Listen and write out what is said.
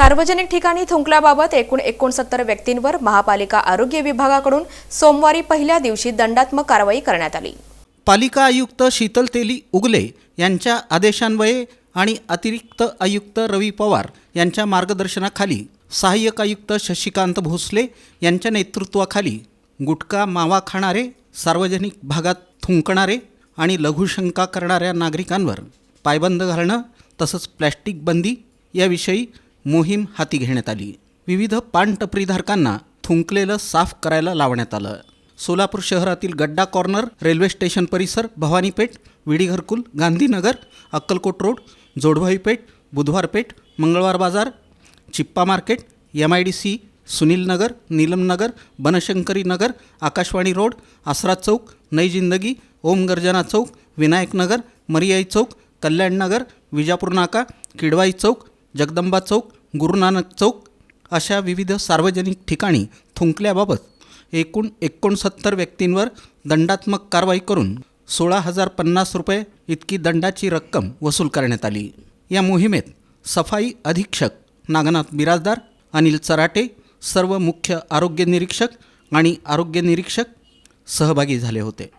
सार्वजनिक ठिकाणी थुंकल्याबाबत एकूण एकोणसत्तर व्यक्तींवर महापालिका आरोग्य विभागाकडून सोमवारी पहिल्या दिवशी दंडात्मक कारवाई करण्यात आली. पालिका आयुक्त शीतल तेली उगले यांच्या आदेशान्वये आणि अतिरिक्त आयुक्त रवी पवार यांच्या मार्गदर्शनाखाली सहाय्यक आयुक्त शशिकांत भोसले यांच्या नेतृत्वाखाली गुटखा मावा खाणारे सार्वजनिक भागात थुंकणारे आणि लघुशंका करणाऱ्या नागरिकांवर पायबंद घालणं तसंच प्लॅस्टिक बंदी याविषयी मोहीम हाती घेण्यात आली. विविध पानटपरीधारकांना थुंकलेलं साफ करायला लावण्यात आलं. सोलापूर शहरातील गड्डा कॉर्नर रेल्वे स्टेशन परिसर Bhavanipeth Vidigharkul Gandhinagar Akkalkot road Jodbhai Peth Budhwar Peth Mangalwar Bazar Chippa market M I D C Sunil Nagar Neelam Nagar Banashankari Nagar Akashvani road Asara Chowk नई जिंदगी ओम गर्जना चौक विनायक नगर मरियाई चौक कल्याण नगर विजापूर नाका किडवाई चौक जगदंबा चौक गुरुनानक चौक अशा विविध सार्वजनिक ठिकाणी थुंकल्याबाबत एकूण एकोणसत्तर व्यक्तींवर दंडात्मक कारवाई करून सोळा हजार पन्नास रुपये इतकी दंडाची रक्कम वसूल करण्यात आली. या मोहिमेत सफाई अधीक्षक नागनाथ बिराजदार अनिल चराटे सर्व मुख्य आरोग्य निरीक्षक आणि आरोग्य निरीक्षक सहभागी झाले होते.